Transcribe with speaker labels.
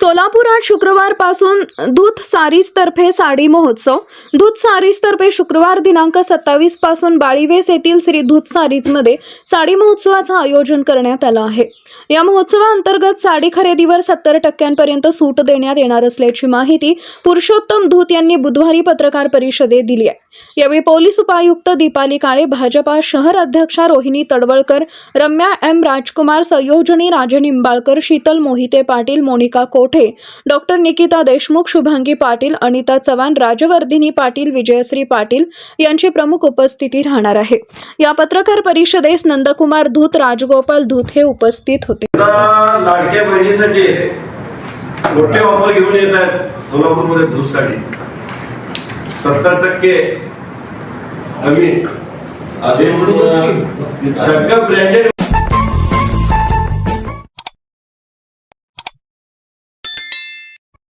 Speaker 1: सोलापुरात शुक्रवारपासून दूध सारीसतर्फे साडी महोत्सव. दूध सारीसतर्फे शुक्रवार दिनांक सत्तावीसपासून बाळीवेस येथील श्री दूध सारीजमध्ये साडी महोत्सवाचं आयोजन करण्यात आलं आहे. या महोत्सवाअंतर्गत साडी खरेदीवर सत्तर टक्क्यांपर्यंत सूट देण्यात येणार असल्याची माहिती पुरुषोत्तम धूत यांनी बुधवारी पत्रकार परिषदेत दिली आहे. यावेळी पोलीस उपायुक्त दीपाली काळे भाजपा शहर अध्यक्षा रोहिणी तडवळकर रम्या एम राजकुमार संयोजनी राजे निंबाळकर शीतल मोहिते पाटील मोनिका कोट कोठे डॉक्टर निकिता देशमुख शुभांगी पाटील अनिता चव्हाण राजवर्धिनी पाटील विजयश्री पाटील यांची प्रमुख उपस्थिती राहणार आहे. या पत्रकार परिषदेस नंदकुमार धूत राजगोपाल धूत हे उपस्थित होते.
Speaker 2: लाडक्या बहिणीसाठी मोठे ऑफर घेऊन येत आहेत सोलापूरमध्ये दूधसाठी सत्तर टक्के आम्ही अजून सगळं ब्रँडेड